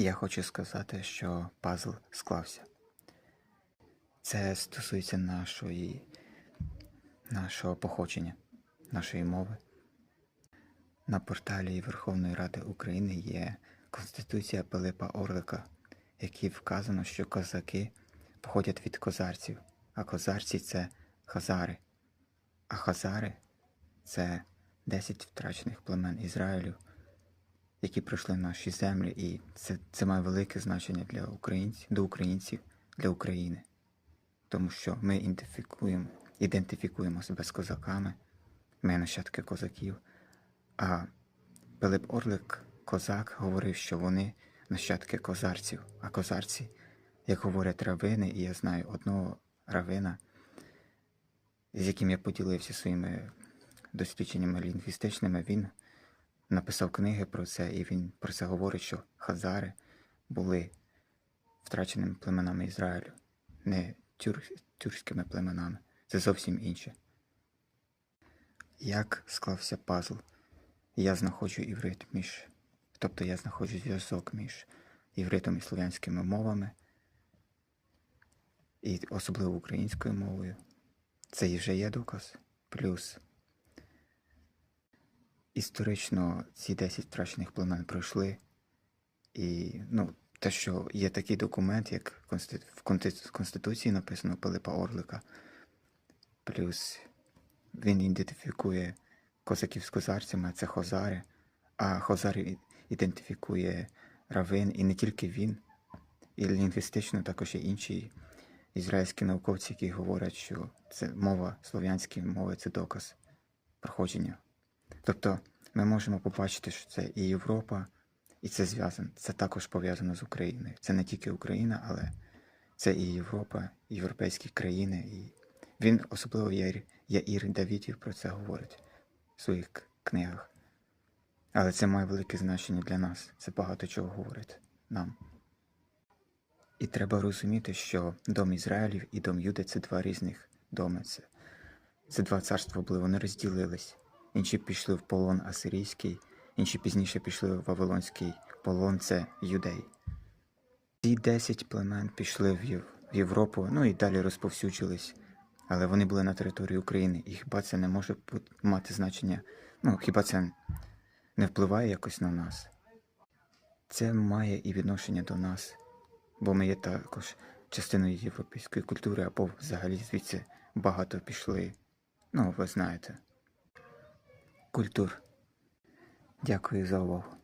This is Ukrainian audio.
Я хочу сказати, що пазл склався. Це стосується нашої, нашого походження, нашої мови. На порталі Верховної Ради України є Конституція Пилипа Орлика, в якій вказано, що козаки походять від козарців, а козарці це хазари. А хазари це 10 втрачених племен Ізраїлю, які пройшли наші землі, і це, це має велике значення для українців, до українців, для України. Тому що ми ідентифікуємо, ідентифікуємо себе з козаками, ми нащадки козаків. А Пилип Орлик, козак, говорив, що вони нащадки козарців, а козарці, як говорять равини, і я знаю одного равина, з яким я поділився своїми дослідженнями лінгвістичними, він написав книги про це, і він про це говорить, що хазари були втраченими племенами Ізраїлю, не тюр, тюркськими племенами. Це зовсім інше. Як склався пазл? Я знаходжу іврит між, тобто я знаходжу зв'язок між івритом і слов'янськими мовами, і особливо українською мовою. Це вже є доказ. Плюс історично ці 10 втрачених племен пройшли. І ну, те, що є такий документ, як в Конституції написано Пилипа Орлика, плюс він ідентифікує козаків з козарцями, це хозари, а хозари ідентифікує равин, і не тільки він, і лінгвістично також є інші ізраїльські науковці, які говорять, що це мова, слов'янські мови це доказ проходження. Тобто ми можемо побачити, що це і Європа, і це зв'язано. Це також пов'язано з Україною. Це не тільки Україна, але це і Європа, і європейські країни. І він особливо Яїр, Яїр Давідів про це говорить в своїх книгах. Але це має велике значення для нас. Це багато чого говорить нам. І треба розуміти, що дом Ізраїлів і дом Юди це два різних доми. Це, це два царства були, вони розділились. Інші пішли в полон асирійський, інші пізніше пішли в Вавилонський полон, це юдей. Ці 10 племен пішли в Єв- в Європу, ну і далі розповсюджились. Але вони були на території України, і хіба це не може мати значення? Ну, хіба це не впливає якось на нас? Це має і відношення до нас, бо ми є також частиною європейської культури, або взагалі звідси багато пішли. Ну, ви знаєте. Культур. Дякую за увагу.